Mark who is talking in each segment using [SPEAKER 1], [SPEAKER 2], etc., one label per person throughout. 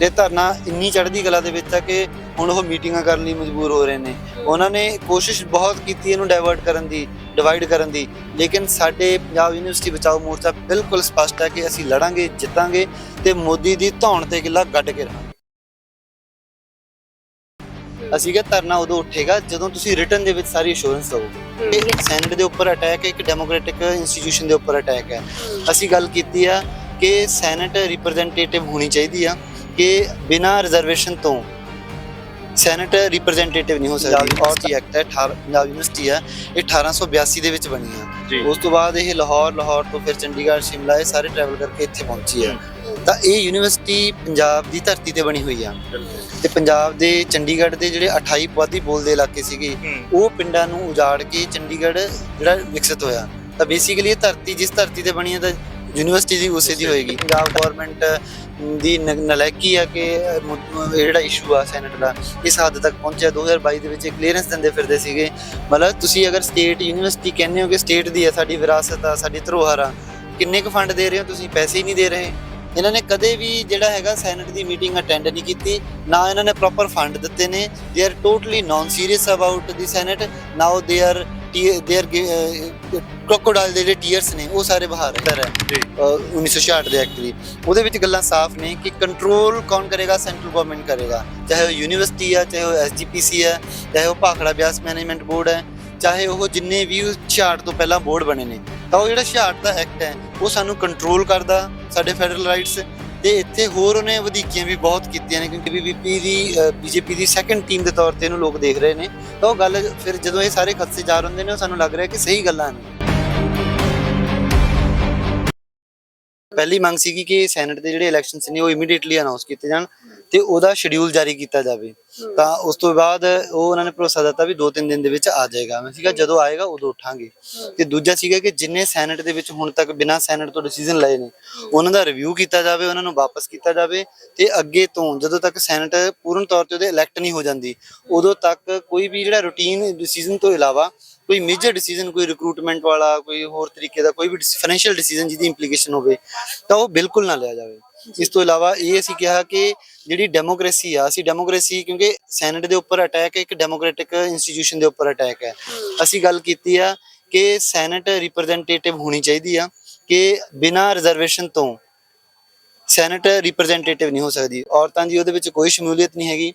[SPEAKER 1] ਤੇ ਧਰਨਾ ਇੰਨੀ ਚੜ੍ਹਦੀ ਕਲਾ ਦੇ ਵਿੱਚ ਆ ਕਿ ਹੁਣ ਉਹ ਮੀਟਿੰਗਾਂ ਕਰਨ ਲਈ ਮਜਬੂਰ ਹੋ ਰਹੇ ਨੇ। ਉਹਨਾਂ ਨੇ ਕੋਸ਼ਿਸ਼ ਬਹੁਤ ਕੀਤੀ ਇਹਨੂੰ ਡਾਇਵਰਟ ਕਰਨ ਦੀ ਡਿਵਾਈਡ ਕਰਨ ਦੀ ਲੇਕਿਨ ਸਾਡੇ ਪੰਜਾਬ ਯੂਨੀਵਰਸਿਟੀ ਬਚਾਓ ਮੋਰਚਾ ਬਿਲਕੁਲ ਸਪਸ਼ਟ ਹੈ ਕਿ ਅਸੀਂ ਲੜਾਂਗੇ ਜਿੱਤਾਂਗੇ ਤੇ ਮੋਦੀ ਦੀ ਧੌਣ ਤੇ ਕਿਲਾ ਗੱਡ ਕੇ ਰਹਾਂਗੇ। ਅਸੀਂ ਕਿਹਾ ਧਰਨਾ ਉਦੋਂ ਉੱਠੇਗਾ ਜਦੋਂ ਤੁਸੀਂ ਰਿਟਰਨ ਦੇ ਵਿੱਚ ਸਾਰੀ ਅਸ਼ੋਰੈਂਸ ਦਿਓਗੇ ਇਹ ਸੈਨੇਟ ਦੇ ਉੱਪਰ ਅਟੈਕ ਹੈ ਇੱਕ ਡੈਮੋਕ੍ਰੈਟਿਕ ਇੰਸਟੀਟਿਊਸ਼ਨ ਦੇ ਉੱਪਰ ਅਟੈਕ ਹੈ। ਅਸੀਂ ਗੱਲ ਕੀਤੀ ਆ ਕਿ ਸੈਨੇਟ ਰਿਪਰੈਜ਼ੈਂਟੇਟਿਵ ਹੋਣੀ ਚਾਹੀਦੀ ਆ। ਕਿ ਬਿਨਾਂ ਰਿਜ਼ਰਵੇਸ਼ਨ ਤੋਂ ਸੈਨੇਟ ਰਿਪਰੈਜ਼ੈਂਟੇਟਿਵ ਨਹੀਂ ਹੋ ਸਕਦੀ ਔਰ ਐਕਟ ਹੈ 18 ਪੰਜਾਬ ਯੂਨੀਵਰਸਿਟੀ ਹੈ ਇਹ 1882 ਦੇ ਵਿੱਚ ਬਣੀ
[SPEAKER 2] ਜੀ।
[SPEAKER 1] ਉਸ ਤੋਂ ਬਾਅਦ ਇਹ ਲਾਹੌਰ ਲਾਹੌਰ ਤੋਂ ਫਿਰ ਚੰਡੀਗੜ੍ਹ ਸ਼ਿਮਲਾ ਇਹ ਸਾਰੇ ਟਰੈਵਲ ਕਰਕੇ ਇੱਥੇ ਪਹੁੰਚੀ ਹੈ। ਤਾਂ ਇਹ ਯੂਨੀਵਰਸਿਟੀ ਪੰਜਾਬ ਦੀ ਧਰਤੀ ਤੇ ਬਣੀ ਹੋਈ ਆ। ਤੇ ਪੰਜਾਬ ਦੇ ਚੰਡੀਗੜ੍ਹ ਦੇ ਜਿਹੜੇ 28 ਪੁਆਧੀ ਬੋਲਦੇ ਇਲਾਕੇ ਸੀਗੇ ਉਹ ਪਿੰਡਾਂ ਨੂੰ ਉਜਾੜ ਕੇ ਚੰਡੀਗੜ੍ਹ ਜਿਹੜਾ ਵਿਕਸਿਤ ਹੋਇਆ। ਤਾਂ ਬੇਸਿਕਲੀ ਇਹ ਧਰਤੀ ਜਿਸ ਧਰਤੀ ਤੇ ਬਣੀ ਹੈ ਤਾਂ ਯੂਨੀਵਰਸਿਟੀ ਦੀ ਉਸੇ ਦੀ ਹੋਏਗੀ। ਪੰਜਾਬ ਗਵਰਨਮੈਂਟ ਦੀ ਨ- ਨਲਾਇਕੀ ਆ ਕਿ ਜਿਹੜਾ ਇਸ਼ੂ ਆ ਸੈਨੇਟ ਦਾ, ਇਸ ਹੱਦ ਤੱਕ ਪਹੁੰਚਿਆ। 2022 ਦੇ ਵਿੱਚ ਕਲੀਅਰੈਂਸ ਦਿੰਦੇ ਫਿਰਦੇ ਸੀਗੇ। ਮਤਲਬ ਤੁਸੀਂ ਅਗਰ ਸਟੇਟ ਯੂਨੀਵਰਸਿਟੀ ਕਹਿੰਦੇ ਹੋ ਕਿ ਸਟੇਟ ਦੀ ਆ, ਸਾਡੀ ਵਿਰਾਸਤ ਆ, ਸਾਡੀ ਧਰੋਹਰ ਆ, ਕਿੰਨੇ ਕੁ ਫੰਡ ਦੇ ਰਹੇ ਹੋ? ਤੁਸੀਂ ਪੈਸੇ ਹੀ ਨਹੀਂ ਦੇ ਰਹੇ। ਇਹਨਾਂ ਨੇ ਕਦੇ ਵੀ ਜਿਹੜਾ ਹੈਗਾ ਸੈਨੇਟ ਦੀ ਮੀਟਿੰਗ ਅਟੈਂਡ ਨਹੀਂ ਕੀਤੀ। ਨਾ ਇਹਨਾਂ ਨੇ ਪ੍ਰੋਪਰ ਫੰਡ ਦਿੱਤੇ ਨੇ। They are totally non serious about the senate now they are they R crocodile ਦੇ ਜਿਹੜੇ ਟੀਅਰਸ ਨੇ ਉਹ ਸਾਰੇ ਬਾਹਰ ਕਰ ਹੈ
[SPEAKER 2] ਜੀ।
[SPEAKER 1] ਅਹ 1966 ਦੇ ਐਕਟ ਦੀ। ਉਹਦੇ ਵਿੱਚ ਗੱਲਾਂ ਸਾਫ਼ ਨੇ ਕਿ ਕੰਟਰੋਲ ਕੌਣ ਕਰੇਗਾ? ਸੈਂਟਰਲ ਗਵਰਨਮੈਂਟ ਕਰੇਗਾ। ਚਾਹੇ ਉਹ ਯੂਨੀਵਰਸਿਟੀ ਆ ਚਾਹੇ ਉਹ ਐਸਜੀਪੀਸੀ ਹੈ ਚਾਹੇ ਉਹ ਭਾਖੜਾ ਬਿਆਸ ਮੈਨੇਜਮੈਂਟ ਬੋਰਡ ਹੈ ਚਾਹੇ ਉਹ ਜਿੰਨੇ ਵੀ 66 ਤੋਂ ਪਹਿਲਾਂ ਬੋਰਡ ਬਣੇ ਨੇ। ਤਾਂ ਉਹ ਜਿਹੜਾ 66 ਦਾ ਐਕਟ ਹੈ ਉਹ ਸਾਨੂੰ ਕੰਟਰੋਲ ਕਰਦਾ ਸਾਡੇ ਫੈਡਰਲ ਰਾਈਟਸ ਤੇ ਇੱਥੇ ਹੋਰ ਉਹਨੇ ਵਧੀਕੀਆਂ ਵੀ ਬਹੁਤ ਕੀਤੀਆਂ ਨੇ, ਕਿਉਂਕਿ ਬੀਬੀਪੀ ਦੀ ਬੀਜੇਪੀ ਦੀ ਸੈਕੰਡ ਟੀਮ ਦੇ ਤੌਰ ਤੇ ਇਹਨੂੰ ਲੋਕ ਦੇਖ ਰਹੇ ਨੇ। ਤਾਂ ਉਹ ਗੱਲ ਫਿਰ ਜਦੋਂ ਇਹ ਸਾਰੇ ਖਦਸੇ ਜਾ ਹੁੰਦੇ ਨੇ, ਉਹ ਸਾਨੂੰ ਲੱਗ ਰਿਹਾ ਕਿ ਸਹੀ ਗੱਲਾਂ ਨੇ। ਪਹਿਲੀ ਮੰਗ ਸੀਗੀ ਕਿ ਸੈਨੇਟ ਦੇ ਜਿਹੜੇ ਇਲੈਕਸ਼ਨਸ ਨੇ, ਉਹ ਇਮੀਡੀਏਟਲੀ ਅਨਾਉਂਸ ਕੀਤੇ ਜਾਣ ਤੇ ਉਹਦਾ ਸ਼ਡਿਊਲ ਜਾਰੀ ਕੀਤਾ ਜਾਵੇ। ਤਾਂ ਉਸ ਤੋਂ ਬਾਅਦ ਉਹ ਉਹਨਾਂ ਨੇ ਭਰੋਸਾ ਦਿੱਤਾ ਵੀ 2-3 ਦਿਨ ਦੇ ਵਿੱਚ ਆ ਜਾਏਗਾ। ਮੈਂ ਸੀਗਾ ਜਦੋਂ ਆਏਗਾ ਉਦੋਂ ਉਠਾਂਗੇ। ਤੇ ਦੂਜਾ ਸੀਗਾ ਕਿ ਜਿੰਨੇ ਸੈਨੇਟ ਦੇ ਵਿੱਚ ਹੁਣ ਤੱਕ ਬਿਨਾਂ ਸੈਨੇਟ ਤੋਂ ਡਿਸੀਜਨ ਲਏ ਨੇ, ਉਹਨਾਂ ਦਾ ਰਿਵਿਊ ਕੀਤਾ ਜਾਵੇ, ਉਹਨਾਂ ਨੂੰ ਵਾਪਸ ਕੀਤਾ ਜਾਵੇ ਤੇ ਅੱਗੇ ਤੋਂ ਜਦੋਂ ਤੱਕ ਸੈਨੇਟ ਪੂਰਨ ਤੌਰ ਤੇ ਉਹਦੇ ਇਲੈਕਟ ਨਹੀਂ ਹੋ ਜਾਂਦੀ, ਉਦੋਂ ਤੱਕ ਕੋਈ ਵੀ ਜਿਹੜਾ ਰੂਟੀਨ ਡਿਸੀਜਨ ਤੋਂ ਇਲਾਵਾ ਕੋਈ ਮੇਜਰ ਡਿਸੀਜਨ ਕੋਈ ਰਿਕਰੂਟਮੈਂਟ ਵਾਲਾ, ਕੋਈ ਹੋਰ ਤਰੀਕੇ ਦਾ ਕੋਈ ਵੀ ਫਾਈਨੈਂਸ਼ੀਅਲ ਡਿਸੀਜਨ ਜਿਹਦੀ ਇੰਪਲੀਕੇਸ਼ਨ ਹੋਵੇ, ਤਾਂ ਉਹ ਬਿਲਕੁਲ ਨਾ ਲਿਆ ਜਾਵੇ। ਇਸ ਤੋਂ ਇਲਾਵਾ ਇਹ ਅਸੀਂ ਕਿਹਾ ਕਿ ਜਿਹੜੀ ਡੈਮੋਕ੍ਰੇਸੀ ਆ ਅਸੀਂ ਡੈਮੋਕ੍ਰੇਸੀ ਕਿਉਂਕਿ ਸੈਨੇਟ ਦੇ ਉੱਪਰ ਅਟੈਕ ਇੱਕ ਡੈਮੋਕ੍ਰੈਟਿਕ ਇੰਸਟੀਟਿਊਸ਼ਨ ਦੇ ਉੱਪਰ ਅਟੈਕ ਹੈ। ਅਸੀਂ ਗੱਲ ਕੀਤੀ ਆ ਕਿ ਸੈਨੇਟ ਰਿਪਰੈਜ਼ੈਂਟੇਟਿਵ ਹੋਣੀ ਚਾਹੀਦੀ ਆ ਕਿ ਬਿਨਾਂ ਰਿਜ਼ਰਵੇਸ਼ਨ ਤੋਂ ਸੈਨੇਟ ਰਿਪਰੈਜ਼ੈਂਟੇਟਿਵ ਨਹੀਂ ਹੋ ਸਕਦੀ। ਔਰਤਾਂ ਦੀ ਉਹਦੇ ਵਿੱਚ ਕੋਈ ਸ਼ਮੂਲੀਅਤ ਨਹੀਂ ਹੈਗੀ।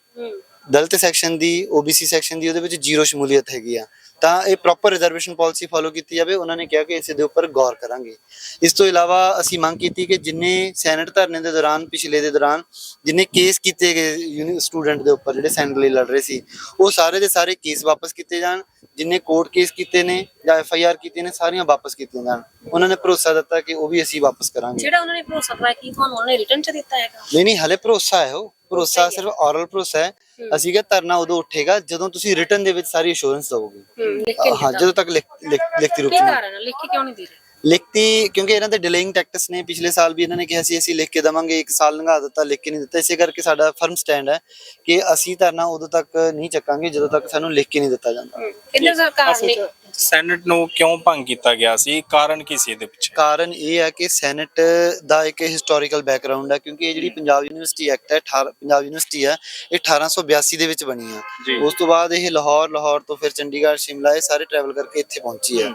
[SPEAKER 1] ਦਲਿਤ ਸੈਕਸ਼ਨ ਦੀ OBC ਸੈਕਸ਼ਨ ਦੀ ਉਹਦੇ ਵਿੱਚ ਜ਼ੀਰੋ ਸ਼ਮੂਲੀਅਤ ਹੈਗੀ ਆ। ਤਾਂ ਇਹ ਪ੍ਰੋਪਰ ਰਿਜ਼ਰਵੇਸ਼ਨ ਪਾਲਿਸੀ ਫਾਲੋ ਕੀਤੀ ਜਾਵੇ। ਉਹਨਾਂ ਨੇ ਕਿਹਾ ਕਿ ਇਸ ਦੇ ਉੱਪਰ ਗੌਰ ਕਰਾਂਗੇ। ਇਸ ਤੋਂ ਇਲਾਵਾ ਅਸੀਂ ਮੰਗ ਕੀਤੀ ਕਿ ਜਿੰਨੇ ਸੈਨੇਟ ਧਰਨੇ ਦੇ ਦੌਰਾਨ ਪਿਛਲੇ ਦੇ ਦੌਰਾਨ ਜਿੰਨੇ ਕੇਸ ਕੀਤੇ ਗਏ ਸਟੂਡੈਂਟ ਦੇ ਉੱਪਰ ਜਿਹੜੇ ਸੈਨੇਟ ਲਈ ਲੜ ਰਹੇ ਸੀ ਉਹ ਸਾਰੇ ਦੇ ਸਾਰੇ ਕੇਸ ਵਾਪਸ ਕੀਤੇ ਜਾਣ। ਜਿੰਨੇ ਕੋਰਟ ਕੇਸ ਕੀਤੇ ਨੇ ਜਾਂ ਐਫ ਆਈ ਆਰ ਕੀਤੇ ਨੇ ਸਾਰੀਆਂ ਵਾਪਸ ਕੀਤੀਆਂ ਜਾਣ। ਉਹਨਾਂ ਨੇ ਭਰੋਸਾ ਦਿੱਤਾ ਕਿ ਉਹ ਵੀ ਅਸੀਂ ਵਾਪਸ ਕਰਾਂਗੇ।
[SPEAKER 3] ਜਿਹੜਾ ਉਹਨਾਂ ਨੇ ਭਰੋਸਾ ਦਵਾਇਆ ਕੀ ਤੁਹਾਨੂੰ ਉਹਨਾਂ ਨੇ ਰਿਟਰਨ ਚ ਦਿੱਤਾ ਹੈਗਾ?
[SPEAKER 1] ਨਹੀਂ ਨਹੀਂ ਹਲੇ ਭਰੋਸਾ ਹੈ ਉਹ। ਭਰੋਸਾ ਸਿਰਫ ਔਰਲ ਭਰੋਸਾ ਹੈ। ਅਸੀਂ ਕਿਹਾ ਧਰਨਾ ਉਦੋਂ ਉੱਠੇਗਾ ਜਦੋਂ ਤੁਸੀਂ ਰਿਟਰਨ ਦੇ ਵਿੱਚ ਸਾਰੀ ਅਸ਼ੋਰੈਂਸ ਦਿਓਗੇ
[SPEAKER 3] ਕੇ
[SPEAKER 1] ਹਾਂ ਜਦੋਂ ਤੱਕ ਲਿਖ- ਲਿਖ- ਲਿਖਤੀ ਰੂਪ
[SPEAKER 3] ਕੀ
[SPEAKER 1] ਚ ਨਹੀਂ।
[SPEAKER 3] ਲਿਖ ਕੇ ਕਿਉਂ ਨਹੀਂ ਦੇ ਰਹੇ?
[SPEAKER 1] ਲਿਖਤੀ ਕਿਉਂਕਿ ਇਹਨਾਂ ਦੇ ਡਿਲੇਇੰਗ ਟੈਕਟਸ ਨੇ ਪਿਛਲੇ ਸਾਲ ਵੀ ਇਹਨਾਂ ਨੇ ਕਿਹਾ ਸੀ ਅਸੀਂ ਲਿਖ ਕੇ ਦਵਾਂਗੇ ਇੱਕ ਸਾਲ ਲੰਘਾ ਦਿੱਤਾ ਲਿਖ ਕੇ ਨਹੀਂ ਦਿੱਤਾ। ਇਸੇ ਕਰਕੇ ਸਾਡਾ ਫਰਮ ਸਟੈਂਡ ਹੈ ਕਿ ਅਸੀਂ ਧਰਨਾ ਉਦੋਂ ਤੱਕ ਨਹੀਂ ਚੱਕਾਂਗੇ ਜਦੋਂ ਤੱਕ ਸਾਨੂੰ ਲਿਖ ਕੇ ਨਹੀਂ ਦਿੱਤਾ ਜਾਂਦਾ।
[SPEAKER 3] ਕਿੰਨੇ ਸਰਕਾਰ ਨੇ?
[SPEAKER 2] ਸੈਨੇਟ ਨੂੰ ਕਿਉਂ ਭੰਗ ਕੀਤਾ ਗਿਆ ਸੀ? ਕਾਰਨ ਕੀ ਸੀ ਇਹਦੇ ਪਿੱਛੇ?
[SPEAKER 1] ਕਾਰਨ ਇਹ ਹੈ ਕਿ ਸੈਨੇਟ ਦਾ ਇੱਕ ਹਿਸਟੋਰੀਕਲ ਬੈਕਗ੍ਰਾਉਂਡ ਹੈ ਕਿਉਂਕਿ ਇਹ ਜਿਹੜੀ ਪੰਜਾਬ ਯੂਨੀਵਰਸਿਟੀ ਐਕਟ ਹੈ 18 ਪੰਜਾਬ ਯੂਨੀਵਰਸਿਟੀ ਹੈ ਇਹ 1882 ਦੇ ਵਿੱਚ ਬਣੀ। ਹੈ। ਉਸ ਤੋਂ ਬਾਅਦ ਇਹ ਲਾਹੌਰ ਲਾਹੌਰ ਤੋਂ ਫਿਰ ਚੰਡੀਗੜ੍ਹ ਸ਼ਿਮਲਾ ਇਹ ਸਾਰੇ ਟਰੈਵਲ ਕਰਕੇ ਇੱਥੇ ਪਹੁੰਚੀ ਹੈ।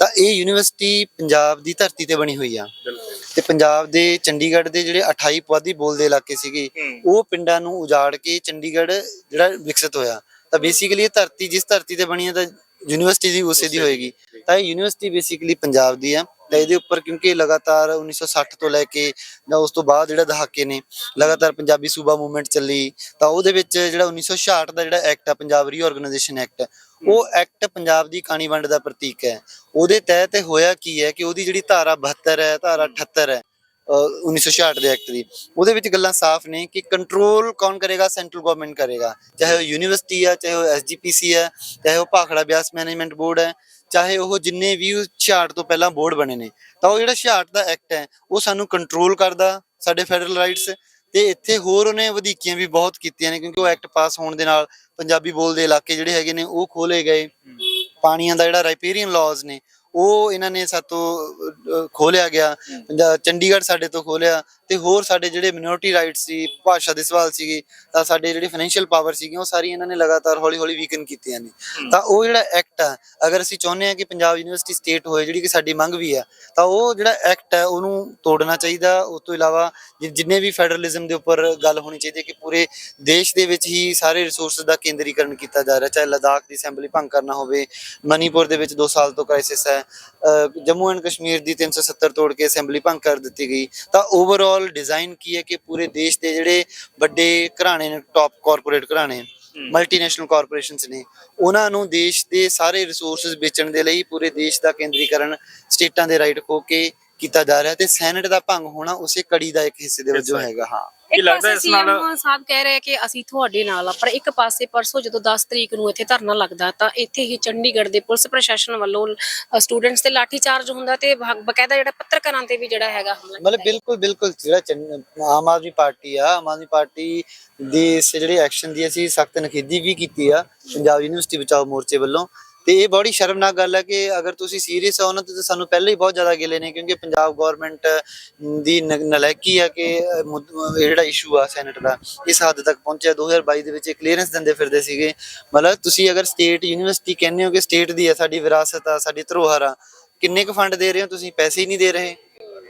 [SPEAKER 1] ਤਾਂ ਇਹ ਯੂਨੀਵਰਸਿਟੀ ਪੰਜਾਬ ਦੀ ਧਰਤੀ ਤੇ ਬਣੀ ਹੋਈ ਆ। ਤੇ ਪੰਜਾਬ ਦੇ ਚੰਡੀਗੜ੍ਹ ਦੇ ਜਿਹੜੇ 28 ਪੁਆਧੀ ਬੋਲਦੇ ਇਲਾਕੇ ਸੀਗੇ ਉਹ ਪਿੰਡਾਂ ਨੂੰ ਉਜਾੜ ਕੇ ਚੰਡੀਗੜ੍ਹ ਜਿਹੜਾ ਵਿਕਸਿਤ ਹੋਇਆ। ਤਾਂ ਬੇਸਿਕਲੀ ਇਹ ਧਰਤੀ ਜਿਸ ਧਰਤੀ ਤੇ ਬਣੀ ਹੈ ਤਾਂ ਯੂਨੀਵਰਸਿਟੀ ਦੀ ਉਸੇ ਦੀ ਹੋਏਗੀ। ਤਾਂ ਇਹ ਯੂਨੀਵਰਸਿਟੀ ਬੇਸਿਕਲੀ ਪੰਜਾਬ ਦੀ ਆ। ਤਾਂ ਇਹਦੇ ਉੱਪਰ ਕਿਉਂਕਿ ਲਗਾਤਾਰ 1960 ਤੋਂ ਲੈ ਕੇ ਜਾਂ ਉਸ ਤੋਂ ਬਾਅਦ ਜਿਹੜਾ ਦਹਾਕੇ ਨੇ, ਲਗਾਤਾਰ ਪੰਜਾਬੀ ਸੂਬਾ ਮੂਵਮੈਂਟ ਚੱਲੀ, ਤਾਂ ਉਹਦੇ ਵਿੱਚ ਜਿਹੜਾ 1966 ਦਾ ਜਿਹੜਾ ਐਕਟ ਆ, ਪੰਜਾਬ ਰੀਆਰਗੇਨਾਈਜੇਸ਼ਨ ਐਕਟ ਉਹ ਐਕਟ ਪੰਜਾਬ ਦੀ ਕਾਣੀ ਵੰਡ ਦਾ ਪ੍ਰਤੀਕ ਹੈ। ਉਹਦੇ ਤਹਿਤ ਹੋਇਆ ਕੀ ਹੈ ਕਿ ਉਹਦੀ ਜਿਹੜੀ ਧਾਰਾ 72 ਹੈ, ਧਾਰਾ 78 ਹੈ 1966 ਦੇ ਐਕਟ ਦੀ। ਉਹਦੇ ਵਿੱਚ ਗੱਲਾਂ ਸਾਫ਼ ਨੇ ਕਿ ਕੰਟਰੋਲ ਕੌਣ ਕਰੇਗਾ? ਸੈਂਟਰਲ ਗਵਰਨਮੈਂਟ ਕਰੇਗਾ। ਚਾਹੇ ਉਹ ਯੂਨੀਵਰਸਿਟੀ ਆ ਚਾਹੇ ਉਹ ਐਸਜੀਪੀਸੀ ਹੈ ਚਾਹੇ ਉਹ ਭਾਖੜਾ ਬਿਆਸ ਮੈਨੇਜਮੈਂਟ ਬੋਰਡ ਹੈ ਚਾਹੇ ਉਹ ਜਿੰਨੇ ਵੀ 66 ਤੋਂ ਪਹਿਲਾਂ ਬੋਰਡ ਬਣੇ ਨੇ। ਤਾਂ ਉਹ ਜਿਹੜਾ 66 ਦਾ ਐਕਟ ਹੈ ਉਹ ਸਾਨੂੰ ਕੰਟਰੋਲ ਕਰਦਾ ਸਾਡੇ ਫੈਡਰਲ ਰਾਈਟਸ ਤੇ ਇੱਥੇ ਹੋਰ ਉਹਨੇ ਵਧੀਕੀਆਂ ਵੀ ਬਹੁਤ ਕੀਤੀਆਂ ਨੇ ਕਿਉਂਕਿ ਉਹ ਐਕਟ ਪਾਸ ਹੋਣ ਦੇ ਨਾਲ ਪੰਜਾਬੀ ਬੋਲਦੇ ਇਲਾਕੇ ਜਿਹੜੇ ਹੈਗੇ ਨੇ ਉਹ ਖੋਲੇ ਗਏ। ਪਾਣੀਆਂ ਦਾ ਜਿਹੜਾ ਰਾਈਪੇਰੀਅਨ ਲਾਜ਼ ਨੇ ਉਹ ਇਹਨਾਂ ਨੇ ਸਾਤੋਂ ਖੋਲਿਆ ਗਿਆ। ਚੰਡੀਗੜ੍ਹ ਸਾਡੇ ਤੋਂ ਖੋਲਿਆ ਤੇ ਹੋਰ ਸਾਡੇ ਜਿਹੜੇ ਮਿਨੋਰਟੀ ਰਾਈਟਸ ਸੀ ਭਾਸ਼ਾ ਦੇ ਸਵਾਲ ਸੀਗੇ ਤਾਂ ਸਾਡੇ ਜਿਹੜੇ ਫਾਈਨੈਂਸ਼ੀਅਲ ਪਾਵਰ ਸੀਗੀਆਂ ਉਹ ਸਾਰੀ ਇਹਨਾਂ ਨੇ ਲਗਾਤਾਰ ਹੌਲੀ-ਹੌਲੀ ਵੀਕਨ ਕੀਤੀਆਂ ਨੇ। ਤਾਂ ਉਹ ਜਿਹੜਾ ਐਕਟ ਆ ਅਗਰ ਅਸੀਂ ਚਾਹੁੰਦੇ ਹਾਂ ਕਿ ਪੰਜਾਬ ਯੂਨੀਵਰਸਿਟੀ ਸਟੇਟ ਹੋਏ ਜਿਹੜੀ ਕਿ ਸਾਡੀ ਮੰਗ ਵੀ ਆ ਤਾਂ ਉਹ ਜਿਹੜਾ ਐਕਟ ਹੈ ਉਹਨੂੰ ਤੋੜਨਾ ਚਾਹੀਦਾ। ਉਸ ਤੋਂ ਇਲਾਵਾ ਜਿੰਨੇ ਵੀ ਫੈਡਰਲਿਜ਼ਮ ਦੇ ਉੱਪਰ ਗੱਲ ਹੋਣੀ ਚਾਹੀਦੀ ਹੈ ਕਿ ਪੂਰੇ ਦੇਸ਼ ਦੇ ਵਿੱਚ ਹੀ ਸਾਰੇ ਰਿਸੋਰਸਸ ਦਾ ਕੇਂਦਰੀਕਰਨ ਕੀਤਾ ਜਾ ਰਿਹਾ ਚਾਹੇ ਲਦਾਖ ਦੀ ਅਸੈਂਬਲੀ ਭੰਗ ਕਰਨਾ ਹੋਵੇ ਮਨੀਪੁਰ ਦੇ ਵਿੱਚ 2 ਸਾਲ ਤੋਂ ਕ੍ਰਾਈਸਿਸ ਹੈ ਜੰਮੂ ਐਂਡ ਕਸ਼ਮੀਰ ਦੀ 370 ਤੋੜ ਕੇ ਅਸੈਂਬਲੀ ਭੰਗ ਕਰ ਦਿੱਤੀ ਗਈ। ਤਾਂ ਓਵਰਆਲ ਡਿਜ਼ਾਈਨ ਕੀ ਹੈ ਕਿ ਪੂਰੇ ਦੇਸ਼ ਦੇ ਜਿਹੜੇ ਵੱਡੇ ਘਰਾਣੇ ਨੇ ਟਾਪ ਕਾਰਪੋਰੇਟ ਘਰਾਣੇ ਮਲਟੀਨੈਸ਼ਨਲ ਕਾਰਪੋਰੇਸ਼ਨਸ ਨੇ ਉਹਨਾਂ ਨੂੰ ਦੇਸ਼ ਦੇ ਸਾਰੇ ਰਿਸੋਰਸਸ ਵੇਚਣ ਦੇ ਲਈ ਪੂਰੇ ਦੇਸ਼ ਦਾ ਕੇਂਦਰੀਕਰਨ ਸਟੇਟਾਂ ਦੇ ਰਾਈਟ ਖੋ ਕੇ ਕੀਤਾ ਜਾ ਰਿਹਾ ਤੇ ਸੈਨੇਟ ਦਾ ਭੰਗ ਹੋਣਾ ਉਸੇ ਕੜੀ ਦਾ ਇੱਕ ਹਿੱਸੇ ਦੇ ਵਜੋਂ। ਹੈਗਾ ਹਾਂ।
[SPEAKER 2] ਕੀ
[SPEAKER 3] ਇੱਕ
[SPEAKER 2] ਲੱਗਦਾ ਇਸ ਨਾਲ-
[SPEAKER 3] ਸੀਐਮ ਸਾਹਿਬ ਕਹਿ ਰਹੇ ਕਿ ਅਸੀਂ ਤੁਹਾਡੇ ਨਾਲ ਆ ਪਰ ਇੱਕ ਪਾਸੇ ਪਰਸੋਂ ਜਦੋਂ 10 ਤਰੀਕ ਨੂੰ ਇੱਥੇ ਧਰਨਾ ਲੱਗਦਾ ਤਾਂ ਇੱਥੇ ਹੀ ਚੰਡੀਗੜ੍ਹ ਦੇ ਪੁਲਿਸ ਪ੍ਰਸ਼ਾਸਨ ਵੱਲੋਂ ਸਟੂਡੈਂਟਸ ਤੇ ਲਾਠੀ ਚਾਰਜ ਹੁੰਦਾ ਤੇ ਬਕਾਇਦਾ ਜਿਹੜਾ ਪੱਤਰਕਾਰਾਂ ਤੇ ਵੀ ਜਿਹੜਾ ਹੈਗਾ ਹਮਲਾ
[SPEAKER 1] ਮਤਲਬ ਬਿਲਕੁਲ ਬਿਲਕੁਲ ਜਿਹੜਾ ਆਮ ਆਦਮੀ ਪਾਰਟੀ ਆ ਆਮ ਆਦਮੀ ਪਾਰਟੀ ਦੇ ਇਸ ਜਿਹੜੇ ਐਕਸ਼ਨ ਦੀ ਅਸੀਂ ਸਖਤ ਨਖੇਦੀ ਵੀ ਕੀਤੀ ਆ ਪੰਜਾਬ ਯੂਨੀਵਰਸਿਟੀ ਬਚਾਓ ਮੋਰਚੇ ਵੱਲੋਂ। ਤੇ ਇਹ ਬੜੀ ਸ਼ਰਮਨਾਕ ਗੱਲ ਹੈ ਕਿ ਅਗਰ ਤੁਸੀਂ ਸੀਰੀਅਸ ਹੋ ਉਹਨਾਂ ਤੇ ਸਾਨੂੰ ਪਹਿਲਾਂ ਹੀ ਬਹੁਤ ਜ਼ਿਆਦਾ ਗਿਲੇ ਨੇ, ਕਿਉਂਕਿ ਪੰਜਾਬ ਗਵਰਨਮੈਂਟ ਦੀ ਨ- ਨਲਾਇਕੀ ਆ ਕਿ ਇਹ ਜਿਹੜਾ ਇਸ਼ੂ ਆ ਸੈਨੇਟ ਦਾ, ਇਸ ਹੱਦ ਤੱਕ ਪਹੁੰਚਿਆ। 2022 ਦੇ ਵਿੱਚ ਕਲੀਅਰੈਂਸ ਦਿੰਦੇ ਫਿਰਦੇ ਸੀਗੇ। ਮਤਲਬ ਤੁਸੀਂ ਅਗਰ ਸਟੇਟ ਯੂਨੀਵਰਸਿਟੀ ਕਹਿੰਦੇ ਹੋ ਕਿ ਸਟੇਟ ਦੀ ਆ, ਸਾਡੀ ਵਿਰਾਸਤ ਆ, ਸਾਡੀ ਧਰੋਹਰ ਆ, ਕਿੰਨੇ ਕੁ ਫੰਡ ਦੇ ਰਹੇ ਹੋ ਤੁਸੀਂ? ਪੈਸੇ ਹੀ ਨਹੀਂ ਦੇ ਰਹੇ।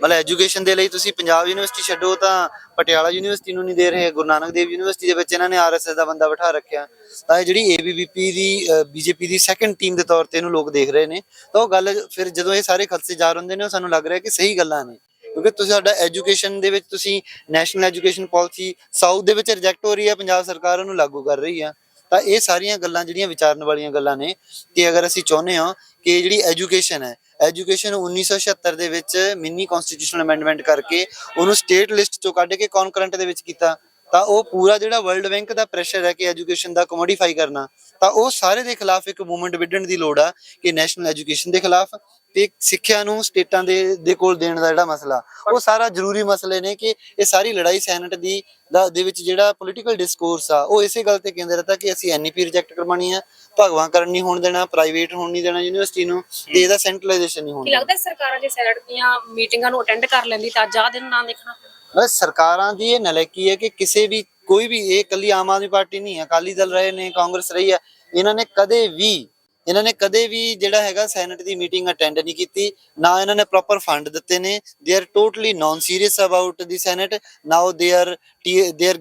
[SPEAKER 1] ਮਤਲਬ ਐਜੂਕੇਸ਼ਨ ਦੇ ਲਈ ਤੁਸੀਂ ਪੰਜਾਬ ਯੂਨੀਵਰਸਿਟੀ ਛੱਡੋ ਤਾਂ ਪਟਿਆਲਾ ਯੂਨੀਵਰਸਿਟੀ ਨੂੰ ਨਹੀਂ ਦੇ ਰਹੇ, ਗੁਰੂ ਨਾਨਕ ਦੇਵ ਯੂਨੀਵਰਸਿਟੀ ਦੇ ਵਿੱਚ ਇਹਨਾਂ ਨੇ ਆਰਐਸਐਸ ਦਾ ਬੰਦਾ ਬਿਠਾ ਰੱਖਿਆ। ਤਾਂ ਇਹ ਜਿਹੜੀ ਏਬੀਵੀਪੀ ਦੀ ਬੀਜੇਪੀ ਦੀ ਸੈਕੰਡ ਟੀਮ ਦੇ ਤੌਰ ਤੇ ਇਹਨੂੰ ਲੋਕ ਦੇਖ ਰਹੇ ਨੇ। ਤਾਂ ਉਹ ਗੱਲ ਫਿਰ ਜਦੋਂ ਇਹ ਸਾਰੇ ਖਲਸੇ ਜਾ ਹੁੰਦੇ ਨੇ, ਉਹ ਸਾਨੂੰ ਲੱਗ ਰਿਹਾ ਕਿ ਸਹੀ ਗੱਲਾਂ ਨੇ। ਕਿਉਂਕਿ ਤੁਸੀਂ ਸਾਡਾ ਐਜੂਕੇਸ਼ਨ ਦੇ ਵਿੱਚ ਤੁਸੀਂ ਨੈਸ਼ਨਲ ਐਜੂਕੇਸ਼ਨ ਪਾਲਿਸੀ ਸਾਊਥ ਦੇ ਵਿੱਚ ਰਿਜੈਕਟ ਹੋ ਰਹੀ ਹੈ, ਪੰਜਾਬ ਸਰਕਾਰ ਉਹਨੂੰ ਲਾਗੂ ਕਰ ਰਹੀ ਹੈ ਤਾਂ ਇਹ ਸਾਰੀਆਂ ਗੱਲਾਂ ਜਿਹੜੀਆਂ ਵਿਚਾਰਨ ਵਾਲੀਆਂ ਗੱਲਾਂ ਨੇ ਕਿ ਅਗਰ ਅਸੀਂ ਚਾਹੁੰਦੇ ਹਾਂ ਕਿ ਜਿਹੜੀ ਐਜੂਕੇਸ਼ਨ ਹੈ, ਐਜੂਕੇਸ਼ਨ 1976 ਦੇ ਵਿੱਚ ਮਿੰਨੀ ਕਨਸਟੀਟਿਊਸ਼ਨਲ ਅਮੈਂਡਮੈਂਟ ਕਰਕੇ ਉਹਨੂੰ ਸਟੇਟ ਲਿਸਟ ਚੋਂ ਕੱਢ ਕੇ ਕਨਕਰੈਂਟ ਦੇ ਵਿੱਚ ਕੀਤਾ? ਤਾਂ ਉਹ ਪੂਰਾ ਜਿਹੜਾ ਵਰਲਡ ਬੈਂਕ ਦਾ ਪ੍ਰੈਸ਼ਰ ਹੈ ਕਿ ਐਜੂਕੇਸ਼ਨ ਦਾ ਕਮੋਡੀਫਾਈ ਕਰਨਾ, ਤਾਂ ਉਹ ਸਾਰੇ ਦੇ ਖਿਲਾਫ ਇੱਕ ਮੂਵਮੈਂਟ ਵਿੱਢਣ ਦੀ ਲੋੜ ਆ ਕਿ ਨੈਸ਼ਨਲ ਐਜੂਕੇਸ਼ਨ ਦੇ ਖਿਲਾਫ ਤੇ ਸਿੱਖਿਆ ਨੂੰ ਸਟੇਟਾਂ ਦੇ ਦੇ ਕੋਲ ਦੇਣ ਦਾ ਜਿਹੜਾ ਮਸਲਾ। ਉਹ ਸਾਰਾ ਜ਼ਰੂਰੀ ਮਸਲੇ ਨੇ ਕਿ ਇਹ ਸਾਰੀ ਲੜਾਈ ਸੈਨੇਟ ਦੀ ਦਾ, ਦੇ ਵਿੱਚ ਜਿਹੜਾ ਪੋਲੀਟੀਕਲ ਡਿਸਕੋਰਸ ਆ, ਉਹ ਇਸੇ ਗੱਲ ਤੇ ਕੇਂਦਰਿਤ ਆ ਕਿ ਅਸੀਂ ਐਨਈਪੀ ਰਿਜੈਕਟ ਕਰਵਾਉਣੀ ਆ, ਭਗਵਾਨ ਕਰਨ ਨਹੀਂ ਹੋਣ ਦੇਣਾ ਪ੍ਰਾਈਵੇਟ ਹੋਣ ਨਹੀਂ ਦੇਣਾ ਯੂਨੀਵਰਸਿਟੀ ਨੂੰ, ਤੇ ਇਹਦਾ ਸੈਂਟਰਲਾਈਜੇਸ਼ਨ ਨਹੀਂ ਹੋਣ।
[SPEAKER 3] ਕੀ
[SPEAKER 1] ਦੇਣਾ
[SPEAKER 3] ਲੱਗਦਾ ਸਰਕਾਰਾਂ ਜੇ ਸੈਨੇਟ ਦੀਆਂ ਮੀਟਿੰਗਾਂ ਨੂੰ ਅਟੈਂਡ ਕਰ ਲੈਂਦੀ ਤਾਂ ਅੱਜ ਆਹ ਦਿਨ ਨਾ ਦੇਖਣਾ? ਪੈਂਦਾ।
[SPEAKER 1] ਸਰਕਾਰਾਂ ਦੀ ਇਹ ਨਲਾਇਕੀ ਹੈ ਕਿ ਕਿਸੇ ਵੀ, ਕੋਈ ਵੀ, ਇਹ ਕੱਲੀ ਆਮ ਆਦਮੀ ਪਾਰਟੀ ਨਹੀਂ ਹੈ, ਅਕਾਲੀ ਦਲ ਰਹੇ ਨੇ, ਕਾਂਗਰਸ ਰਹੀ ਹੈ, ਇਹਨਾਂ ਨੇ ਕਦੇ ਵੀ, ਇਹਨਾਂ ਨੇ ਕਦੇ ਵੀ ਜਿਹੜਾ ਹੈਗਾ ਸੈਨੇਟ ਦੀ ਮੀਟਿੰਗ ਅਟੈਂਡ ਨਹੀਂ ਕੀਤੀ, ਨਾ ਇਹਨਾਂ ਨੇ ਪ੍ਰੋਪਰ ਫੰਡ ਦਿੱਤੇ ਨੇ they are totally non serious about the senate now they are they R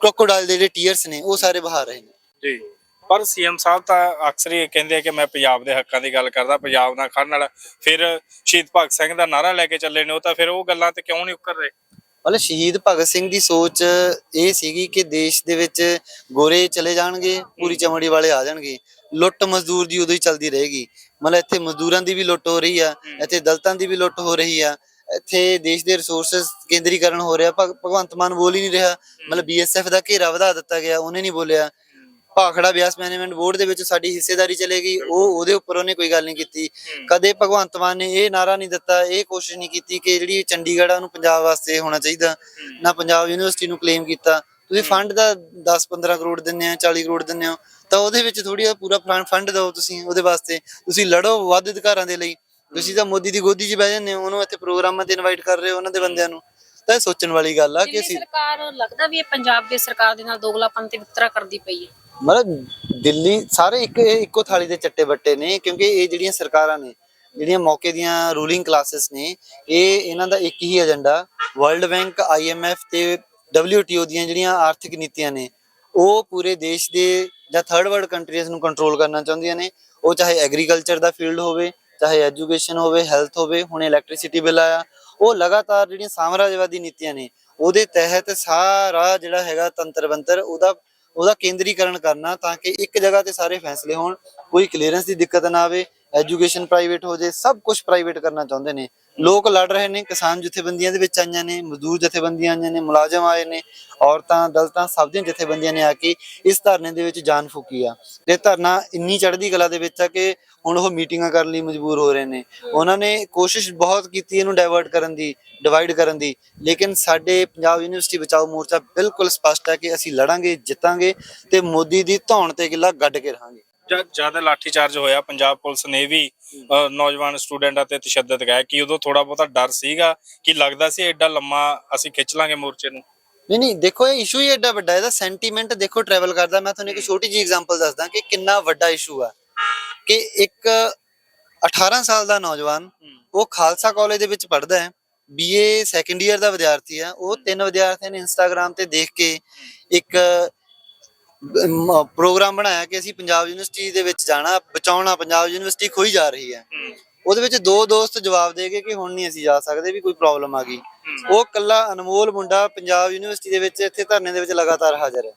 [SPEAKER 1] crocodile ਦੇ ਜਿਹੜੇ ਟੀਅਰਸ ਨੇ, ਉਹ ਸਾਰੇ ਬਹਾ ਰਹੇ ਨੇ
[SPEAKER 2] ਜੀ ਪਰ ਸੀਐਮ ਸਾਹਿਬ ਤਾਂ ਅਕਸਰ ਹੀ ਕਹਿੰਦੇ ਆ ਕਿ ਮੈਂ ਪੰਜਾਬ ਦੇ ਹੱਕਾਂ ਦੀ ਗੱਲ ਕਰਦਾ, ਪੰਜਾਬ ਨਾਲ ਖੜਨ ਵਾਲਾ। ਫਿਰ ਸ਼ਹੀਦ ਭਗਤ ਸਿੰਘ ਦਾ ਨਾਰਾ ਲੈ ਕੇ ਚੱਲੇ ਨੇ, ਉਹ ਤਾਂ ਫਿਰ ਉਹ ਗੱਲਾਂ ਤੇ ਕਿਉਂ ਨਹੀਂ ਉੱਕਰ ਰਹੇ?
[SPEAKER 1] ਮਤਲਬ ਸ਼ਹੀਦ ਭਗਤ ਸਿੰਘ ਦੀ ਸੋਚ ਇਹ ਸੀਗੀ ਕਿ ਦੇਸ਼ ਦੇ ਵਿੱਚ ਗੋਰੇ ਚਲੇ ਜਾਣਗੇ, ਪੂਰੀ ਚਮੜੀ ਵਾਲੇ ਆ ਜਾਣਗੇ। ਲੁੱਟ ਮਜ਼ਦੂਰ ਦੀ ਉਦੋਂ ਹੀ ਚੱਲਦੀ ਰਹੇਗੀ। ਮਤਲਬ ਇੱਥੇ ਮਜ਼ਦੂਰਾਂ ਦੀ ਵੀ ਲੁੱਟ ਹੋ ਰਹੀ ਆ, ਇੱਥੇ ਦਲਤਾਂ ਦੀ ਵੀ ਲੁੱਟ ਹੋ ਰਹੀ ਆ। ਇੱਥੇ ਦੇਸ਼ ਦੇ ਰਿਸੋਰਸਸ ਕੇਂਦਰੀਕਰਨ ਹੋ ਰਿਹਾ ਭਗਵੰਤ ਮਾਨ ਬੋਲ ਹੀ ਨਹੀਂ ਰਿਹਾ। ਮਤਲਬ ਬੀਐਸਐਫ ਦਾ ਘੇਰਾ ਵਧਾ ਦਿੱਤਾ ਗਿਆ, ਉਹਨੇ ਨਹੀਂ ਬੋਲਿਆ। ਭਾਖੜਾ ਬਿਆਸ ਮੈਨੇਜਮੈਂਟ ਬੋਰਡ ਦੇ ਵਿੱਚ ਸਾਡੀ ਹਿੱਸੇਦਾਰੀ ਚਲੇਗੀ ਉਹ ਉਹਦੇ ਉੱਪਰ ਉਹਨੇ ਕੋਈ ਗੱਲ ਨਹੀਂ ਕੀਤੀ। ਕਦੇ ਭਗਵੰਤ ਮਾਨ ਨੇ ਇਹ ਨਾਰਾ ਨਹੀਂ ਦਿੱਤਾ ਇਹ ਕੋਸ਼ਿਸ਼ ਨਹੀਂ ਕੀਤੀ ਕਿ ਜਿਹੜੀ ਚੰਡੀਗੜ੍ਹ ਉਹਨੂੰ ਪੰਜਾਬ ਵਾਸਤੇ ਹੋਣਾ ਚਾਹੀਦਾ ਨਾ ਪੰਜਾਬ ਯੂਨੀਵਰਸਿਟੀ ਨੂੰ ਕਲੇਮ ਕੀਤਾ। ਤੁਸੀਂ ਫੰਡ ਦਾ 10-15 ਕਰੋੜ ਦਿੰਦੇ ਆ 40 ਕਰੋੜ ਦਿੰਦੇ ਹੋ ਤਾਂ ਉਹਦੇ ਵਿੱਚ ਥੋੜੀ ਆ ਪੂਰਾ ਫੰਡ ਦਿਓ ਤੁਸੀਂ ਉਹਦੇ ਵਾਸਤੇ। ਤੁਸੀਂ ਲੜੋ ਵੱਧ ਅਧਿਕਾਰਾਂ ਦੇ ਲਈ। ਤੁਸੀਂ ਤਾਂ ਮੋਦੀ ਦੀ ਗੋਦੀ 'ਚ ਬਹਿ ਜਾਂਦੇ ਹੋ ਉਹਨੂੰ ਇੱਥੇ ਪ੍ਰੋਗਰਾਮਾਂ ਤੇ ਇਨਵਾਈਟ ਕਰ ਰਹੇ ਹੋ ਉਹਨਾਂ ਦੇ ਬੰਦਿਆਂ ਨੂੰ। ਤਾਂ ਸੋਚਣ ਵਾਲੀ ਗੱਲ ਆ ਕਿ ਅਸੀਂ
[SPEAKER 3] ਸਰਕਾਰ ਲੱਗਦਾ ਵੀ ਇਹ ਪੰਜਾਬ ਦੇ ਸਰਕਾਰ ਦੇ ਨਾਲ ਦੋਗਲਾਪਨ ਤੇ ਵਿਤਕਰਾ ਕਰਦੀ ਪਈ ਹੈ।
[SPEAKER 1] ਮਤਲਬ ਦਿੱਲੀ ਸਾਰੇ ਇੱਕ ਇੱਕੋ ਥਾਲੀ ਦੇ ਚੱਟੇ ਬੱਟੇ ਨੇ, ਕਿਉਂਕਿ ਇਹ ਜਿਹੜੀਆਂ ਸਰਕਾਰਾਂ ਨੇ, ਜਿਹੜੀਆਂ ਮੌਕੇ ਦੀਆਂ ਰੂਲਿੰਗ ਕਲਾਸਿਸ ਨੇ, ਇਹ ਇਹਨਾਂ ਦਾ ਇੱਕ ਹੀ ਏਜੰਡਾ ਵਰਲਡ ਬੈਂਕ ਆਈਐਮਐਫ ਤੇ WTO ਦੀਆਂ ਜਿਹੜੀਆਂ ਆਰਥਿਕ ਨੀਤੀਆਂ ਨੇ, ਉਹ ਪੂਰੇ ਦੇਸ਼ ਦੇ ਜਾਂ ਥਰਡ ਵਰਲਡ ਕੰਟਰੀਜ਼ ਨੂੰ ਕੰਟਰੋਲ ਕਰਨਾ ਚਾਹੁੰਦੀਆਂ ਨੇ। ਉਹ ਚਾਹੇ ਐਗਰੀਕਲਚਰ ਦਾ ਫੀਲਡ ਹੋਵੇ, ਚਾਹੇ ਐਜੂਕੇਸ਼ਨ ਹੋਵੇ ਹੈਲਥ ਹੋਵੇ, ਹੁਣ ਇਲੈਕਟ੍ਰਿਸਿਟੀ ਬਿੱਲ ਆਇਆ, ਉਹ ਲਗਾਤਾਰ ਜਿਹੜੀਆਂ ਸਾਮਰਾਜਵਾਦੀ ਨੀਤੀਆਂ ਨੇ, ਉਹਦੇ ਤਹਿਤ ਸਾਰਾ ਜਿਹੜਾ ਹੈਗਾ ਤੰਤਰ ਬੰਤਰ ਉਹਦਾ ਉਹਦਾ ਕੇਂਦਰੀਕਰਨ ਕਰਨਾ ਤਾਂ ਕਿ ਇੱਕ ਜਗ੍ਹਾ ਤੇ ਸਾਰੇ ਫੈਸਲੇ ਹੋਣ, ਕੋਈ ਕਲੀਅਰੈਂਸ ਦੀ ਦਿੱਕਤ ਨਾ ਆਵੇ ਐਜੂਕੇਸ਼ਨ ਪ੍ਰਾਈਵੇਟ ਹੋ ਜੇ, ਸਭ ਕੁਝ ਪ੍ਰਾਈਵੇਟ ਕਰਨਾ ਚਾਹੁੰਦੇ ਨੇ। ਲੋਕ ਲੜ ਰਹੇ ਨੇ, ਕਿਸਾਨ ਜਥੇਬੰਦੀਆਂ ਦੇ ਵਿੱਚ ਆਈਆਂ ਨੇ, ਮਜ਼ਦੂਰ ਜਥੇਬੰਦੀਆਂ ਆਈਆਂ ਨੇ, ਮੁਲਾਜ਼ਮ ਆਏ ਨੇ, ਔਰਤਾਂ ਦਲਤਾਂ ਸਭ ਦੀਆਂ ਜਥੇਬੰਦੀਆਂ ਨੇ ਆ ਕੇ ਇਸ ਧਰਨੇ ਦੇ ਵਿੱਚ ਜਾਨ ਫੂਕੀ ਆ। ਤੇ ਧਰਨਾ ਇੰਨੀ ਚੜ੍ਹਦੀ ਕਲਾ ਦੇ ਵਿੱਚ ਆ ਕਿ ਹੁਣ ਉਹ ਮੀਟਿੰਗਾਂ ਕਰਨ ਲਈ ਮਜਬੂਰ ਹੋ ਰਹੇ ਨੇ। ਉਹਨਾਂ ਨੇ ਕੋਸ਼ਿਸ਼ ਬਹੁਤ ਕੀਤੀ ਇਹਨੂੰ ਡਾਇਵਰਟ ਕਰਨ ਦੀ ਡਿਵਾਈਡ ਕਰਨ ਦੀ। ਲੇਕਿਨ ਸਾਡੇ ਪੰਜਾਬ ਯੂਨੀਵਰਸਿਟੀ ਬਚਾਓ ਮੋਰਚਾ ਬਿਲਕੁਲ ਸਪਸ਼ਟ ਹੈ ਕਿ ਅਸੀਂ ਲੜਾਂਗੇ ਜਿੱਤਾਂਗੇ ਤੇ ਮੋਦੀ ਦੀ ਧੌਣ ਤੇ ਗਿੱਲਾ ਗੱਡ ਕੇ ਰਹਾਂਗੇ।
[SPEAKER 2] ਜਦ ਜਦ ਲਾਠੀ ਚਾਰਜ ਹੋਇਆ ਪੰਜਾਬ ਪੁਲਿਸ ਨੇ ਵੀ ਨੌਜਵਾਨ ਸਟੂਡੈਂਟਾਂ ਤੇ ਤਸ਼ੱਦਦ ਕਰਾਇਆ ਕਿ ਉਦੋਂ ਥੋੜਾ ਬਹੁਤਾ ਡਰ ਸੀਗਾ? ਕਿ ਲੱਗਦਾ ਸੀ ਐਡਾ ਲੰਮਾ ਅਸੀਂ ਖਿੱਚ ਲਾਂਗੇ ਮੋਰਚੇ ਨੂੰ?
[SPEAKER 1] ਨਹੀਂ ਨਹੀਂ ਦੇਖੋ ਇਹ ਇਸ਼ੂ ਹੀ ਐਡਾ ਵੱਡਾ ਹੈ। ਇਹਦਾ ਸੈਂਟੀਮੈਂਟ ਦੇਖੋ ਟਰੈਵਲ ਕਰਦਾ। ਮੈਂ ਤੁਹਾਨੂੰ ਇੱਕ ਛੋਟੀ ਜੀ ਐਗਜ਼ਾਮਪਲ ਦੱਸਦਾ ਕਿ ਕਿੰਨਾ ਵੱਡਾ ਇਸ਼ੂ ਆ। ਕਿ ਇੱਕ 18 ਸਾਲ ਦਾ ਨੌਜਵਾਨ ਉਹ ਖਾਲਸਾ ਕਾਲਜ ਦੇ ਵਿੱਚ ਪੜ੍ਹਦਾ ਹੈ ਬੀਏ ਸੈਕੰਡ ਈਅਰ ਦਾ ਵਿਦਿਆਰਥੀ ਆ ਉਹ ਤਿੰਨ ਵਿਦਿਆਰਥੀਆਂ ਨੇ ਇੰਸਟਾਗ੍ਰam ਤੇ ਦੇਖ ਕੇ ਇੱਕ ਪ੍ਰੋਗਰਾਮ ਬਣਾਇਆ ਕਿ ਅਸੀਂ ਪੰਜਾਬ ਯੂਨੀਵਰਸਿਟੀ ਦੇ ਵਿੱਚ ਜਾਣਾ ਬਚਾਉਣਾ ਪੰਜਾਬ ਯੂਨੀਵਰਸਿਟੀ ਖੋਈ ਜਾ ਰਹੀ ਹੈ। ਉਹਦੇ ਵਿੱਚ ਦੋ ਦੋਸਤ ਜਵਾਬ ਦੇ ਗਏ ਕਿ ਹੁਣ ਨਹੀਂ ਅਸੀਂ ਜਾ ਸਕਦੇ ਵੀ ਕੋਈ ਪ੍ਰੋਬਲਮ ਆ ਗਈ। ਉਹ ਕੱਲਾ ਅਨਮੋਲ ਮੁੰਡਾ ਪੰਜਾਬ ਯੂਨੀਵਰਸਿਟੀ ਦੇ ਵਿੱਚ ਇੱਥੇ ਧਰਨੇ ਦੇ ਵਿੱਚ ਲਗਾਤਾਰ ਹਾਜ਼ਰ ਹੈ।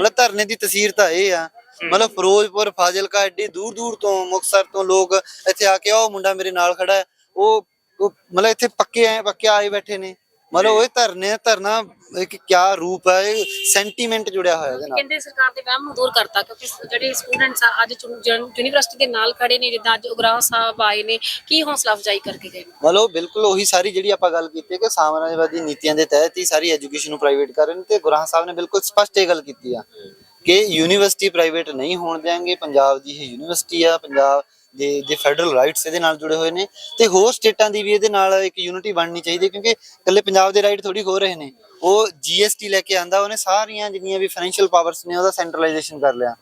[SPEAKER 1] ਮਤਲਬ ਧਰਨੇ ਦੀ ਤਸਵੀਰ ਤਾਂ ਇਹ ਆ ਮਤਲਬ ਫਿਰੋਜ਼ਪੁਰ ਫਾਜ਼ਿਲਕਾ ਐਡੀ ਦੂਰ ਦੂਰ ਤੋਂ ਮੁਕਤਸਰ ਤੋਂ ਲੋਕ ਇੱਥੇ ਆ ਕੇ "ਆਹ ਉਹ ਮੁੰਡਾ ਮੇਰੇ ਨਾਲ ਖੜਾ ਹੈ। ਉਹ ਉਹ ਮਤਲਬ ਇੱਥੇ ਪੱਕੇ ਆਏ ਪੱਕੇ ਆਏ ਬੈਠੇ ਨੇ। ਮਤਲਬ ਉਹ ਧਰਨੇ ਧਰਨਾ ਇੱਕ ਕਿਆ ਰੂਪ ਹੈ ਇਹ ਸੈਂਟੀਮੈਂਟ ਜੁੜਿਆ ਹੋਇਆ ਇਹਦੇ ਨਾਲ।
[SPEAKER 3] ਕਹਿੰਦੇ ਸਰਕਾਰ ਦੇ ਵਹਿਮ ਨੂੰ ਦੂਰ ਕਰਤਾ ਕਿਉਂਕਿ ਜਿਹੜੇ ਸਟੂਡੈਂਟਸ ਆ ਅੱਜ ਯੂਨੀਵਰਸਿਟੀ ਦੇ ਨਾਲ ਖੜੇ ਨੇ ਜਿੱਦਾਂ ਅੱਜ ਉਗਰਾਹ ਸਾਹਿਬ ਆਏ ਨੇ ਕੀ ਹੌਸਲਾ ਅਫਜ਼ਾਈ ਕਰਕੇ ਗਏ ਨੇ?
[SPEAKER 1] ਮਤਲਬ ਬਿਲਕੁਲ ਉਹੀ ਸਾਰੀ ਜਿਹੜੀ ਆਪਾਂ ਗੱਲ ਕੀਤੀ ਹੈ ਕਿ ਸਾਮਰਾਜਵਾਦੀ ਨੀਤੀਆਂ ਦੇ ਤਹਿਤ ਹੀ ਸਾਰੀ ਐਜੂਕੇਸ਼ਨ ਨੂੰ ਪ੍ਰਾਈਵੇਟ ਕਰ ਰਹੇ ਨੇ ਤੇ ਗੁਰਾਂ ਸਾਹਿਬ ਨੇ ਬਿਲਕੁਲ ਸਪਸ਼ਟ ਇਹ ਗੱਲ ਕੀਤੀ ਆ। ਕਿ ਯੂਨੀਵਰਸਿਟੀ ਪ੍ਰਾਈਵੇਟ ਨਹੀਂ ਹੋਣ ਦੇਾਂਗੇ ਪੰਜਾਬ ਦੀ ਇਹ ਯੂਨੀਵਰਸਿਟੀ ਆ, ਪੰਜਾਬ ਦੇ ਦੇ ਫੈਡਰਲ ਰਾਈਟਸ ਇਹਦੇ ਨਾਲ ਜੁੜੇ ਹੋਏ ਨੇ, ਤੇ ਹੋਰ ਸਟੇਟਾਂ ਦੀ ਵੀ ਇਹਦੇ ਨਾਲ ਇੱਕ ਯੂਨਿਟੀ ਬਣਨੀ ਚਾਹੀਦੀ ਹੈ, ਕਿਉਂਕਿ ਇਕੱਲੇ ਪੰਜਾਬ ਦੇ ਰਾਈਟ ਥੋੜੀ ਹੋ ਰਹੇ ਨੇ। ਉਹ ਜੀਐਸਟੀ ਲੈ ਕੇ ਆਂਦਾ, ਉਹਨੇ ਸਾਰੀਆਂ ਜਿੰਨੀਆਂ ਵੀ ਫਾਈਨੈਂਸ਼ੀਅਲ ਪਾਵਰਸ ਨੇ, ਉਹਦਾ ਸੈਂਟਰਲਾਈਜੇਸ਼ਨ ਕਰ ਲਿਆ।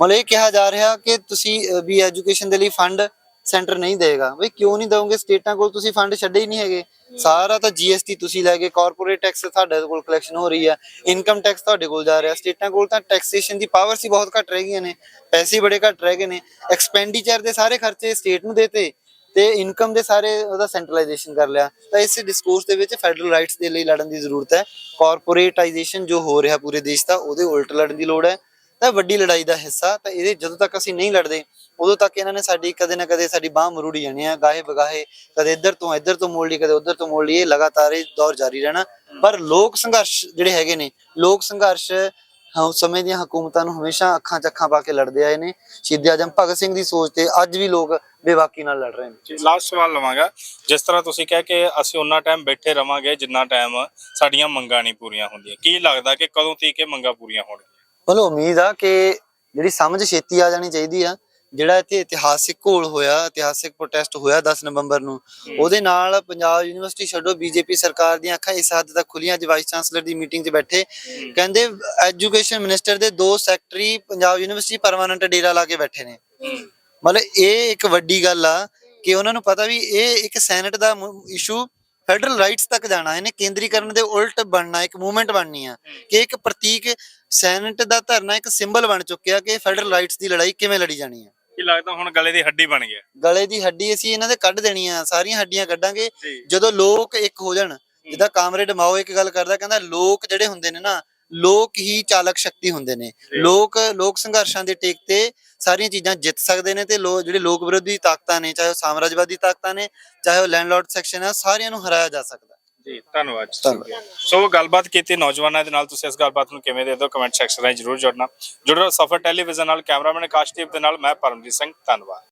[SPEAKER 1] ਮਤਲਬ ਇਹ ਕਿਹਾ ਜਾ ਰਿਹਾ ਕਿ ਤੁਸੀਂ ਵੀ ਐਜੂਕੇਸ਼ਨ ਦੇ ਲਈ ਫੰਡ ਸੈਂਟਰ ਨਹੀਂ ਦੇਗਾ। ਬਈ ਕਿਉਂ ਨਹੀਂ ਦਵੋਗੇ? ਸਟੇਟਾਂ ਕੋਲ ਤੁਸੀਂ ਫੰਡ ਛੱਡੇ ਹੀ ਨਹੀਂ ਹੈਗੇ। ਸਾਰਾ ਤਾਂ ਜੀਐਸਟੀ ਤੁਸੀਂ ਲੈ ਕੇ ਕਾਰਪੋਰੇਟ ਟੈਕਸ ਤੁਹਾਡੇ ਕੋਲ ਕਲੈਕਸ਼ਨ ਹੋ ਰਹੀ ਆ। ਇਨਕਮ ਟੈਕਸ ਤੁਹਾਡੇ ਕੋਲ ਜਾ ਰਿਹਾ। ਸਟੇਟਾਂ ਕੋਲ ਤਾਂ ਟੈਕਸੇਸ਼ਨ ਦੀ ਪਾਵਰ ਸੀ ਬਹੁਤ ਘੱਟ ਰਹਿ ਗਈਆਂ ਨੇ। ਪੈਸੇ ਬੜੇ ਘੱਟ ਰਹਿ ਗਏ ਨੇ। ਐਕਸਪੈਂਡੀਚਰ ਦੇ ਸਾਰੇ ਖਰਚੇ ਸਟੇਟ ਨੂੰ ਦੇਤੇ ਤੇ ਇਨਕਮ ਦੇ ਸਾਰੇ ਉਹਦਾ ਸੈਂਟਰਲਾਈਜੇਸ਼ਨ ਕਰ ਲਿਆ। ਤਾਂ ਇਸ ਡਿਸਕੋਰਸ ਦੇ ਵਿੱਚ ਫੈਡਰਲ ਰਾਈਟਸ ਦੇ ਲਈ ਲੜਨ ਦੀ ਜ਼ਰੂਰਤ ਹੈ। ਕਾਰਪੋਰੇਟਾਈਜੇਸ਼ਨ ਜੋ ਹੋ ਰਿਹਾ ਪੂਰੇ ਦੇਸ਼ ਦਾ, ਉਹਦੇ ਉਲਟ ਲੜਨ ਦੀ ਲੋੜ ਹੈ। ਤਾਂ ਵੱਡੀ ਲੜਾਈ ਦਾ ਹਿੱਸਾ, ਤਾਂ ਇਹਦੇ ਜਦੋਂ ਤੱਕ ਅਸੀਂ ਨਹੀਂ ਲੜਦੇ ਉਦੋਂ ਤੱਕ ਇਹਨਾਂ ਨੇ ਸਾਡੀ ਕਦੇ ਨਾ ਕਦੇ ਸਾਡੀ ਬਾਹ ਮਰੂੜੀ ਜਾਣੀ ਆ ਗਾਹੇ ਬਗਾਹੇ ਕਦੇ ਇੱਧਰ ਤੋਂ ਇੱਧਰ ਤੋਂ ਮੋੜ ਲਈ ਕਦੇ ਉੱਧਰ ਤੋਂ ਮੋੜ ਲਈ ਇਹ ਲਗਾਤਾਰ ਇਹ ਦੌਰ ਜਾਰੀ ਰਹਿਣਾ। ਪਰ ਲੋਕ ਸੰਘਰਸ਼ ਜਿਹੜੇ ਹੈਗੇ ਨੇ ਲੋਕ ਸੰਘਰਸ਼ ਹਾਂ ਸਮੇਂ ਦੀਆਂ ਹਕੂਮਤਾਂ ਨੂੰ ਹਮੇਸ਼ਾ ਅੱਖਾਂ 'ਚ ਅੱਖਾਂ ਪਾ ਕੇ ਲੜਦੇ ਆਏ ਨੇ। ਸ਼ਹੀਦ ਆਜਮ ਭਗਤ ਸਿੰਘ ਦੀ ਸੋਚ ਤੇ ਅੱਜ ਵੀ ਲੋਕ ਬੇਵਾਕੀ ਨਾਲ ਲੜ ਰਹੇ ਨੇ।
[SPEAKER 2] ਲਾਸਟ ਸਵਾਲ ਲਵਾਂਗਾ। ਜਿਸ ਤਰ੍ਹਾਂ ਤੁਸੀਂ ਕਹਿ ਕੇ ਅਸੀਂ ਉਹਨਾਂ ਟਾਈਮ ਬੈਠੇ ਰਵਾਂਗੇ ਜਿੰਨਾ ਟਾਈਮ ਸਾਡੀਆਂ ਮੰਗਾਂ ਨਹੀਂ ਪੂਰੀਆਂ ਹੁੰਦੀਆਂ। ਕੀ ਲੱਗਦਾ ਕਿ ਕਦੋਂ ਤੀਕ ਇਹ ਮੰਗਾਂ ਪੂਰੀਆਂ ਹੋਣਗੀਆਂ?
[SPEAKER 1] ਮਤਲਬ ਉਮੀਦ ਆ ਕਿ ਜਿਹੜੀ ਸਮਝ ਛੇਤੀ ਆ ਜਾਣੀ ਚਾਹੀਦੀ ਆ ਜਿਹੜਾ ਇੱਥੇ ਇਤਿਹਾਸਿਕ ਘੋਲ ਹੋਇਆ ਇਤਿਹਾਸਿਕ ਪ੍ਰੋਟੈਸਟ ਹੋਇਆ 10 ਨਵੰਬਰ ਨੂੰ ਉਹਦੇ ਨਾਲ ਪੰਜਾਬ ਯੂਨੀਵਰਸਿਟੀ ਛੱਡੋ ਬੀਜੇਪੀ ਸਰਕਾਰ ਦੀਆਂ ਅੱਖਾਂ ਇਸ ਹੱਦ ਤੱਕ ਖੁੱਲੀਆਂ ਅੱਜ ਵਾਈਸ ਚਾਂਸਲਰ ਦੀ ਮੀਟਿੰਗ 'ਚ ਬੈਠੇ। ਕਹਿੰਦੇ ਐਜੂਕੇਸ਼ਨ ਮਿਨਿਸਟਰ ਦੇ ਦੋ ਸੈਕਟਰੀ ਪੰਜਾਬ ਯੂਨੀਵਰਸਿਟੀ ਪਰਮਾਨੈਂਟ ਡੇਰਾ ਲਾ ਕੇ ਬੈਠੇ ਨੇ। ਮਤਲਬ ਇਹ ਇੱਕ ਵੱਡੀ ਗੱਲ ਆ ਕਿ ਉਹਨਾਂ ਨੂੰ ਪਤਾ ਵੀ ਇਹ ਇੱਕ ਸੈਨੇਟ ਦਾ ਇਸ਼ੂ ਫੈਡਰਲ ਰਾਈਟਸ ਤੱਕ ਜਾਣਾ ਇਹਨੇ ਕੇਂਦਰੀਕਰਨ ਦੇ ਉਲਟ ਬਣਨਾ ਇੱਕ ਮੂਵਮੈਂਟ ਬਣਨੀ ਆ। ਕਿ ਇੱਕ ਪ੍ਰਤੀਕ ਸੈਨੇਟ ਦਾ ਧਰਨਾ ਇੱਕ ਸਿੰਬਲ ਬਣ ਚੁੱਕਿਆ ਕਿ ਫੈਡਰਲ ਰਾਈਟਸ ਦੀ ਲੜਾਈ ਕਿਵੇਂ ਲੜੀ ਜਾਣੀ ਆ।
[SPEAKER 2] ਕੀ ਲੱਗਦਾ ਹੁਣ ਗਲੇ ਦੀ ਹੱਡੀ ਬਣ ਗਿਆ?
[SPEAKER 1] ਗਲੇ ਦੀ ਹੱਡੀ ਅਸੀਂ ਇਹਨਾਂ ਦੇ ਕੱਢ ਦੇਣੀ ਆ ਸਾਰੀਆਂ ਹੱਡੀਆਂ ਕੱਢਾਂਗੇ।
[SPEAKER 2] ਜੀ।
[SPEAKER 1] ਜਦੋਂ ਲੋਕ ਇੱਕ ਹੋ ਜਾਣ ਜਿੱਦਾਂ ਕਾਮਰੇਡ ਮਾਓ ਇੱਕ ਗੱਲ ਕਰਦਾ ਕਹਿੰਦਾ ਲੋਕ ਜਿਹੜੇ ਹੁੰਦੇ ਨੇ ਨਾ ਲੋਕ ਹੀ ਚਾਲਕ ਸ਼ਕਤੀ ਹੁੰਦੇ ਨੇ। ਲੋਕ ਲੋਕ ਸੰਘਰਸ਼ਾਂ ਦੇ ਟੇਕ ਤੇ ਸਾਰੀਆਂ ਚੀਜ਼ਾਂ ਜਿੱਤ ਸਕਦੇ ਨੇ ਤੇ ਲੋ ਜਿਹੜੇ ਲੋਕ ਵਿਰੋਧੀ ਤਾਕਤਾਂ ਨੇ ਚਾਹੇ ਉਹ ਸਾਮਰਾਜਵਾਦੀ ਤਾਕਤਾਂ ਨੇ ਚਾਹੇ ਉਹ ਲੈਂਡਲੋਰਡ ਸੈਕਸ਼ਨ ਆ ਸਾਰਿਆਂ ਨੂੰ ਹਰਾਇਆ ਜਾ ਸਕਦਾ।
[SPEAKER 2] ਜੀ
[SPEAKER 1] ਧੰਨਵਾਦ।
[SPEAKER 2] ਸੋ ਗੱਲਬਾਤ ਕੀਤੀ ਨੌਜਵਾਨਾਂ ਦੇ ਨਾਲ ਤੁਸੀਂ ਇਸ ਗੱਲਬਾਤ ਨੂੰ ਕਿਵੇਂ ਦੇ ਦਿਓ ਕਮੈਂਟ ਸੈਕਸ਼ਨ ਰਾਹੀਂ ਜਰੂਰ ਜੁੜਨਾ। ਜੁੜੋ ਸਫਰ ਟੈਲੀਵਿਜ਼ਨ ਨਾਲ ਕੈਮਰਾਮੈਨ ਕਾਸ਼ਦੀਪ ਦੇ ਨਾਲ ਮੈਂ ਪਰਮਜੀਤ ਸਿੰਘ ਧੰਨਵਾਦ।